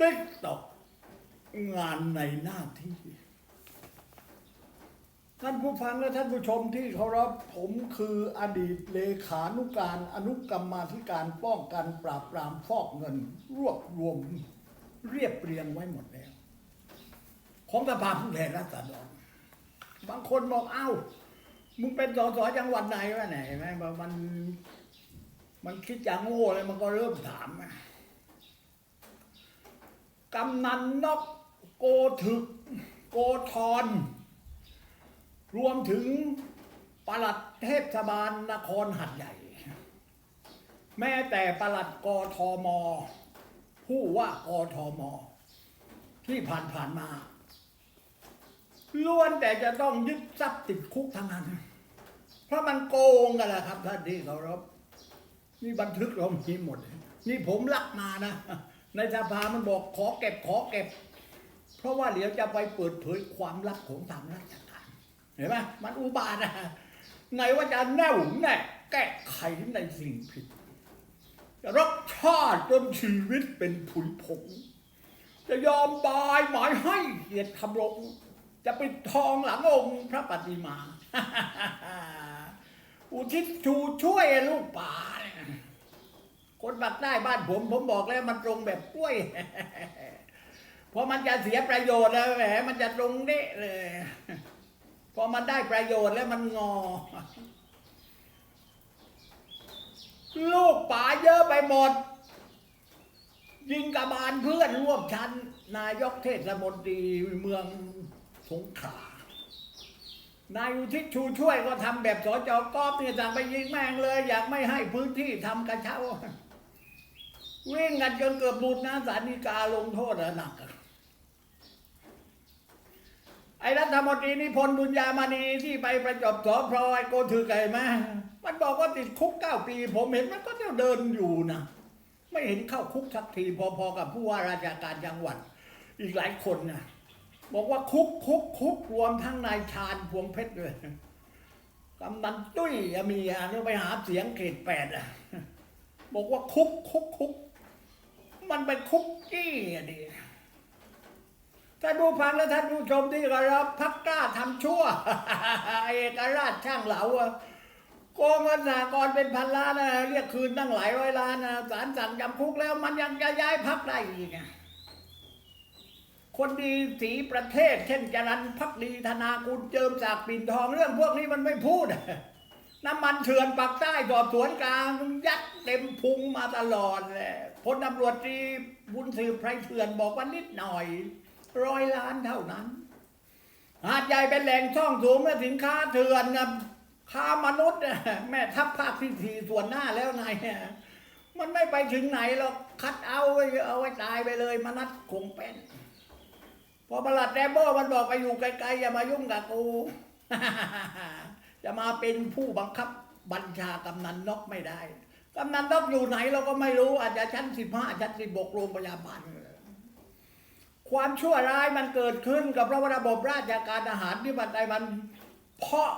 ติ๊กตอกงานในหน้าที่ ท่านผู้ฟังและท่านผู้ชมที่เคารพผมคืออดีตเลขานุการอนุกรรมาธิการป้องกันปราบปรามฟอกเงิน รวบรวมเรียบเรียงไว้หมดแล้ว ของสภาผู้แทนราษฎรบางคนบอกเอ้า มึงเป็นสสจังหวัดไหนวะไหนไหมมันมันคิดอย่างโง่เลยมันก็เริ่มถามอะ กำนันนกโกถึก โกทอนรวมถึงปลัดเทศบาลนครหัดใหญ่ แม้แต่ปลัดกทม ผู้ว่ากทม ที่ผ่านผ่านๆมาล้วนแต่จะต้องยึดทรัพย์ติดคุกทั้งนั้น เพราะมันโกงกันแหละครับท่านที่เคารพนี่บันทึกเรามีหมด นี่ผมลักมานะ ในสภามันบอกขอเก็บขอเก็บ เพราะว่าเดี๋ยวจะไปเปิดเผยความลับของทางราชการเห็นไหมมันอุบาทนะไหนว่าจะแน่วแน่แก้ไขในสิ่งผิดจะรักชาติจนชีวิตเป็นผุยผงจะยอมตายหมายให้เกียรติคำรงจะปิดทองหลังองค์พระปฏิมา อุทิศชูช่วยลูกป่าเนี่ย คนบักได้บ้านผม ผมบอกแล้วมันตรงแบบกล้วยพอมันจะเสียประโยชน์แล้วแหมมันจะตรงเด้เลย พอมันได้ประโยชน์แล้วมันงอ ลูกป่าเยอะไปหมด ยิงกระบาลเพื่อนร่วมชั้น นายกเทศมนตรีเมืองสงขลานายอุทิศชูช่วยก็ทำแบบสจกอบเนี่ยสั่งไปยิงแม่งเลย อยากไม่ให้พื้นที่ทำกระเช้า วิ่งกันจนเกือบหลุดนะสารนิกาลงโทษอะหนักไอ้รัฐมนตรีนิพนธ์บุญญามณีที่ไปประจบสอพลอยโกถือไก่มามันบอกว่าติดคุกเก้าปี ผมเห็นมันก็เดินอยู่นะไม่เห็นเข้าคุกสักทีพอๆกับผู้ว่าราชการจังหวัด อีกหลายคนนะบอกว่าคุกคุกคุกรวมทั้งนายชาญพวงเพชรด้วยกำนันตุ้ยมีอะนี่ไปหาเสียงเขตแปดอะบอกว่าคุกคุกคุก มันเป็นคุกกี้อะดิท่านผู้ฟังและท่านผู้ชมที่เคารพพักกล้าทำชั่วเอกราชช่างเหลาโกงเงินสากรณ์เป็นพันล้านนะเรียกคืนตั้งหลายร้อยล้านนะศาลสั่งจำคุกแล้วมันยังจะย้ายพักได้อีกคนดีสีประเทศ เช่นจรันพักดีธนากุลเจิมจากปิ่นทองเรื่องพวกนี้มันไม่พูด น้ำมันเถื่อนปักใต้สอบสวนกลาง ยัดเต็มพุงมาตลอดเลยพลตำรวจตรีบุญสืบไพรเถื่อนบอกว่านิดหน่อยร้อยล้านเท่านั้น หาดใหญ่เป็นแหล่งช่องสูงและสินค้าเถื่อนนะค้ามนุษย์แม่ทัพภาคที่สี่ส่วนหน้าแล้วไงมันไม่ไปถึงไหนหรอกคัดเอาไว้เอาไว้ตายไปเลยมนัดคงเป็น พอประหลัดแรมโบ้มันบอกไปอยู่ไกลๆอย่ามายุ่งกับกู จะมาเป็นผู้บังคับบัญชากำนันนกไม่ได้ กำนันนกอยู่ไหนเราก็ไม่รู้อาจจะชั้นสิบห้าชั้นสิบกโรงพยาบาลความชั่วร้ายมันเกิดขึ้นกับระบบราชการทหารที่บันไดมันเพราะ